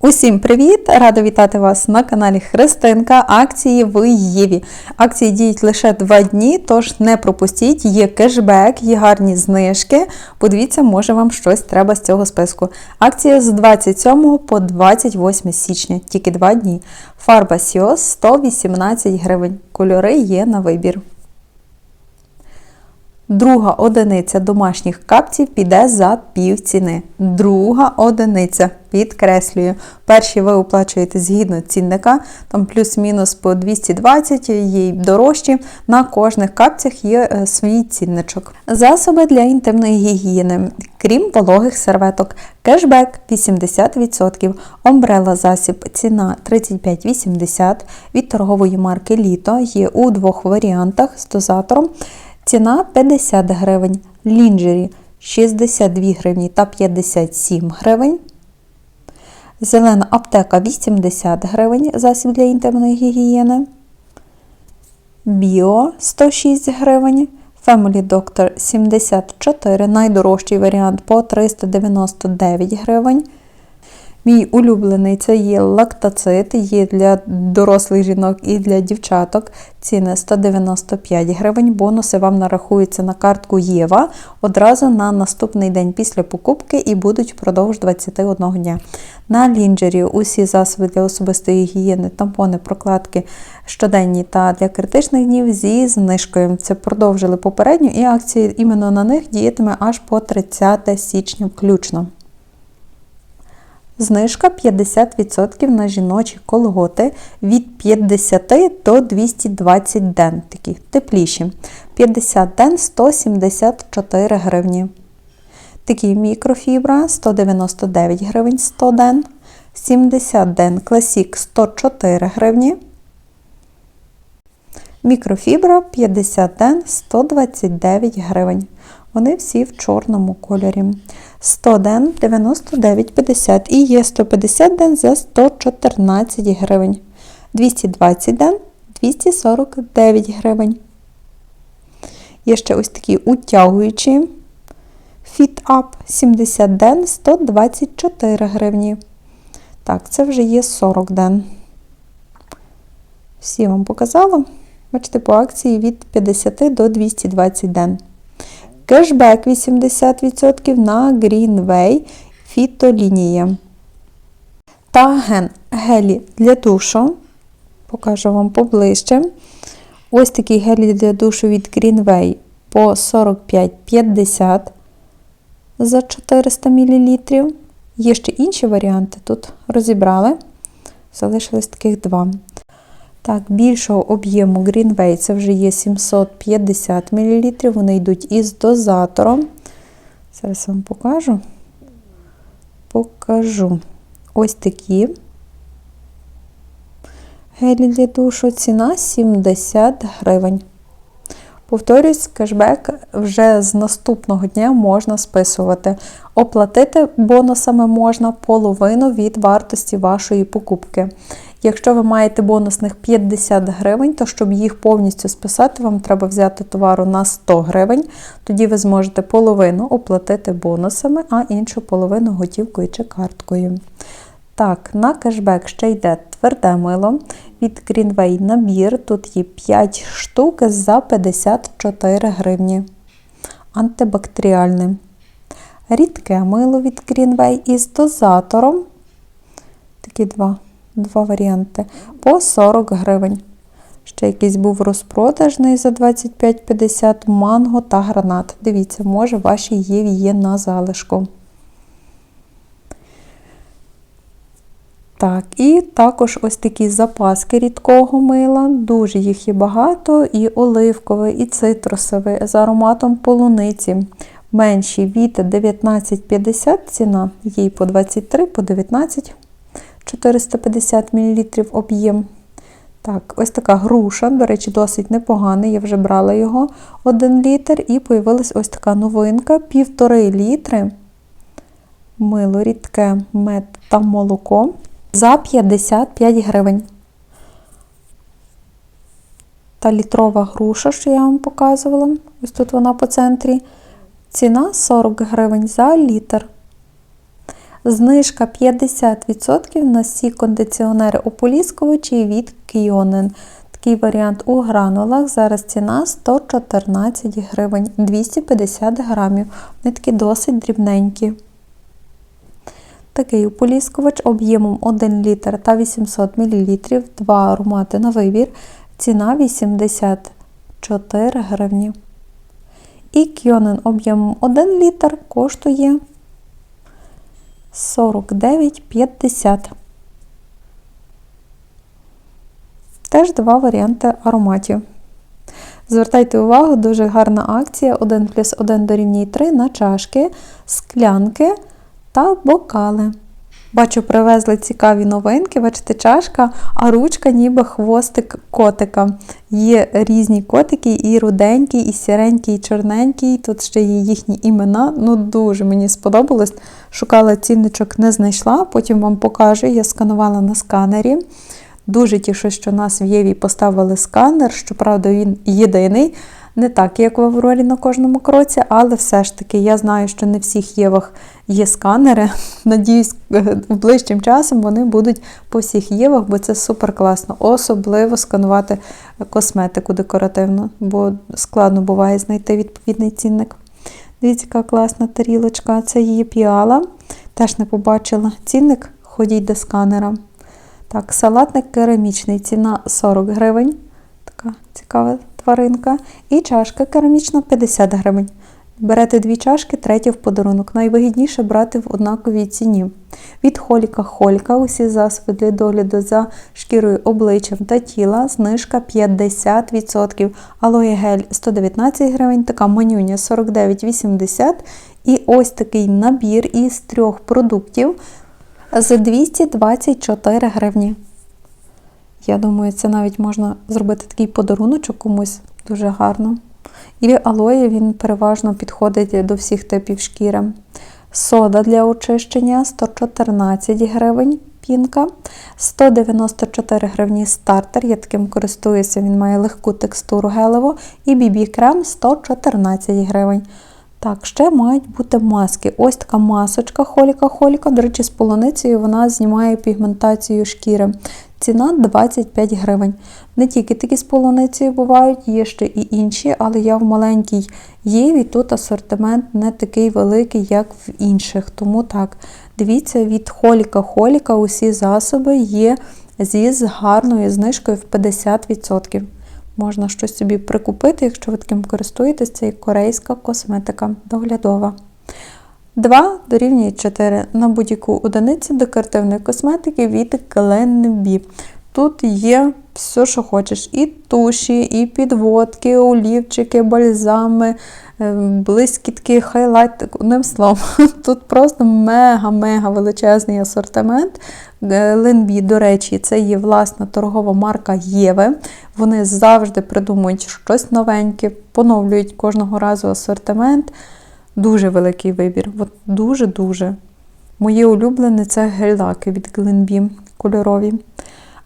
Усім привіт! Рада вітати вас на каналі Христинка. Акції в Єві. Акції діють лише 2 дні, тож не пропустіть, є кешбек, є гарні знижки. Подивіться, може вам щось треба з цього списку. Акція з 27 по 28 січня, тільки 2 дні. Фарба Сіос 118 гривень. Кольори є на вибір. Друга одиниця домашніх капців піде за пів ціни. Друга одиниця, підкреслюю. Перші ви оплачуєте згідно цінника, там плюс-мінус по 220, є дорожчі. На кожних капцях є е, свій цінничок. Засоби для інтимної гігієни, крім вологих серветок. Кешбек 80%, омбрела засіб, ціна 35,80 від торгової марки Літо є у двох варіантах з дозатором. Ціна 50 гривень, лінджері 62 гривні та 57 гривень. Зелена аптека 80 гривень, засіб для інтимної гігієни. Біо 106 гривень. Family Doctor 74, найдорожчий варіант по 399 гривень. Мій улюблений це є лактацит, є для дорослих жінок і для дівчаток. Ціни 195 гривень. Бонуси вам нарахуються на картку Єва одразу на наступний день після покупки і будуть впродовж 21 дня. На лінджері усі засоби для особистої гігієни, тампони, прокладки щоденні та для критичних днів зі знижкою. Це продовжили попередню і акції іменно на них діятиме аж по 30 січня включно. Знижка 50% на жіночі колготи від 50 до 220 ден, такі тепліші. 50 ден 174 гривні. Такі мікрофібра 199 гривень 100 ден. 70 ден класік 104 гривні. Мікрофібра 50 ден 129 гривень. Вони всі в чорному кольорі. 100 ден 99,50 і є 150 ден за 114 гривень. 220 ден 249 гривень. Є ще ось такі утягуючі Up 70 ден 124 гривні. Так, це вже є 40 ден. Всі вам показала. Бачите, по акції від 50 до 220 ден. Кешбек 80% на Greenway фітолінія. Та ген гелі для душу. Покажу вам поближче. Ось такий гелі для душу від Greenway по 45,50 за 400 мл. Є ще інші варіанти. Тут розібрали. Залишилось таких два. Так, більшого об'єму Greenway це вже є 750 мл. Вони йдуть із дозатором. Зараз вам покажу. Покажу ось такі. Гелі для душу. Ціна 70 гривень. Повторюсь, кешбек вже з наступного дня можна списувати. Оплатити бонусами можна половину від вартості вашої покупки. Якщо ви маєте бонусних 50 гривень, то щоб їх повністю списати, вам треба взяти товару на 100 гривень. Тоді ви зможете половину оплатити бонусами, а іншу половину готівкою чи карткою. Так, на кешбек ще йде тверде мило від Greenway набір. Тут є 5 штук за 54 гривні. Антибактеріальне. Рідке мило від Greenway із дозатором. Такі два два варіанти. По 40 гривень. Ще якийсь був розпродажний за 25,50 манго та гранат. Дивіться, може, ваші є є на залишку. Так, і також ось такі запаски рідкого мила. Дуже їх є багато, і оливкове, і цитрусове, з ароматом полуниці. Менші від 19,50 ціна, їй по 23, по 19. 450 мл об'єм. Так, ось така груша, до речі, досить непоганий, я вже брала його 1 літр, і появилась ось така новинка: 1,5 літри. Мило рідке мед та молоко за 55 гривень. Та літрова груша, що я вам показувала, ось тут вона по центрі. Ціна 40 гривень за літр. Знижка 50% на всі кондиціонери ополіскувачі від Kionen. Такий варіант у гранулах. Зараз ціна 114 гривень, 250 грамів. Вони такі досить дрібненькі. Такий ополіскувач об'ємом 1 літр та 800 мл, два аромати на вибір. Ціна 84 гривні. І Кьонен об'ємом 1 літр коштує 49,50. Теж два варіанти ароматів. Звертайте увагу, дуже гарна акція 1 плюс 1 дорівнює 3 на чашки, склянки та бокали. Бачу, привезли цікаві новинки, бачите, чашка, а ручка ніби хвостик котика. Є різні котики, і руденький, і сіренький, і чорненький. Тут ще є їхні імена. Ну, дуже мені сподобалось. Шукала цінничок, не знайшла, потім вам покажу, я сканувала на сканері. Дуже тішу, що нас в Єві поставили сканер, щоправда, він єдиний. Не так, як в Аврорі на кожному кроці, але все ж таки я знаю, що не всіх Євах є сканери. Надіюсь, ближчим часом вони будуть по всіх Євах, бо це супер класно. Особливо сканувати косметику декоративну, бо складно буває знайти відповідний цінник. Дивіться, яка класна тарілочка. Це її піала. Теж не побачила цінник, ходіть до сканера. Так, салатник керамічний, ціна 40 гривень. Така цікава тваринка. І чашка керамічна 50 гривень. Берете дві чашки, третя в подарунок. Найвигідніше брати в однаковій ціні. Від Холіка Холька усі засоби для догляду за шкірою обличчям та тіла, знижка 50%. Алоє гель 119 гривень, така манюня 49,80 І ось такий набір із трьох продуктів за 224 гривні. Я думаю, це навіть можна зробити такий подаруночок комусь дуже гарно. І алоє він переважно підходить до всіх типів шкіри. Сода для очищення 114 гривень пінка, 194 гривні стартер. Я таким користуюся, він має легку текстуру гелеву. І BB крем 114 гривень. Так, ще мають бути маски. Ось така масочка холіка-холіка. До речі, з полуницею вона знімає пігментацію шкіри. Ціна 25 гривень. Не тільки такі з полуницею бувають, є ще і інші, але я в маленькій Єві, тут асортимент не такий великий, як в інших. Тому так, дивіться, від холіка-холіка усі засоби є зі гарною знижкою в 50%. Можна щось собі прикупити, якщо ви таким користуєтесь, це корейська косметика доглядова. 2 дорівнює 4 на будь-яку одиницю декоративної косметики від Glenbee. Тут є все, що хочеш. І туші, і підводки, олівчики, бальзами, е, блискітки, хайлайт. Одним словом, тут просто мега-мега величезний асортимент. Ленбі, до речі, це є власна торгова марка Єве. Вони завжди придумують щось новеньке, поновлюють кожного разу асортимент. Дуже великий вибір. От Дуже-дуже. Моє улюблене це гель-лаки від Glenbee кольорові.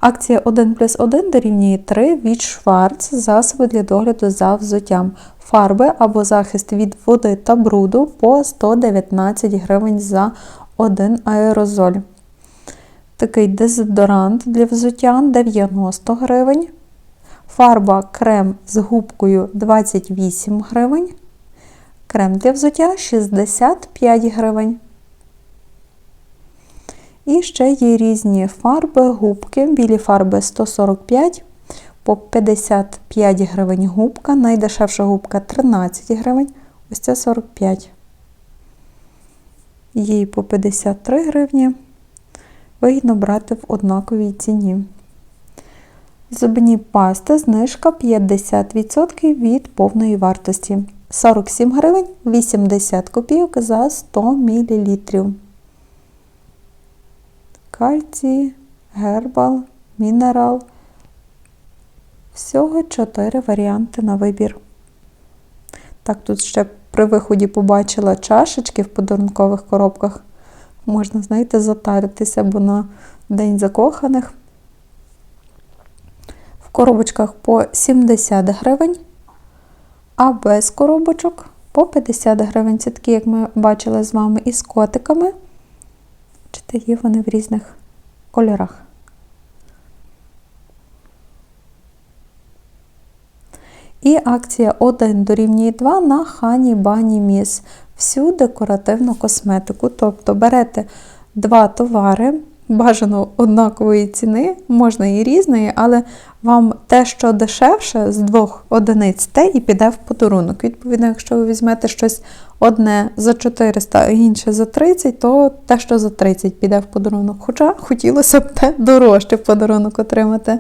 Акція 1 плюс 1 дорівнює 3 від Шварц, засоби для догляду за взуттям. Фарби або захист від води та бруду по 119 гривень за один аерозоль. Такий дезодорант для взуття 90 гривень. Фарба крем з губкою 28 гривень. Крем для взуття 65 гривень. І ще є різні фарби, губки. Білі фарби 145 по 55 гривень губка. Найдешевша губка 13 гривень. Ось це 45. Її по 53 гривні. Вигідно брати в однаковій ціні. Зубні пасти знижка 50% від повної вартості. 47 гривень 80 копійок за 100 мл. Кальцій, гербал, мінерал. Всього 4 варіанти на вибір. Так, тут ще при виході побачила чашечки в подарункових коробках. Можна, знаєте, затаритися, бо на День закоханих. В коробочках по 70 гривень а без коробочок по 50 гривень. Це такі, як ми бачили з вами, із котиками. Бачите, є вони в різних кольорах. І акція 1 дорівнює 2 на Хані Бані Міс. Всю декоративну косметику. Тобто берете два товари, бажано однакової ціни, можна і різної, але вам те, що дешевше з двох одиниць, те і піде в подарунок. Відповідно, якщо ви візьмете щось одне за 400, а інше за 30, то те, що за 30 піде в подарунок. Хоча хотілося б те дорожче в подарунок отримати.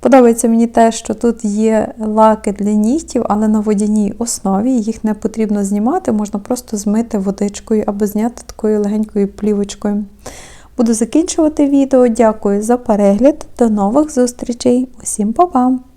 Подобається мені те, що тут є лаки для нігтів, але на водяній основі їх не потрібно знімати, можна просто змити водичкою або зняти такою легенькою плівочкою. Буду закінчувати відео. Дякую за перегляд. До нових зустрічей. Усім па-па!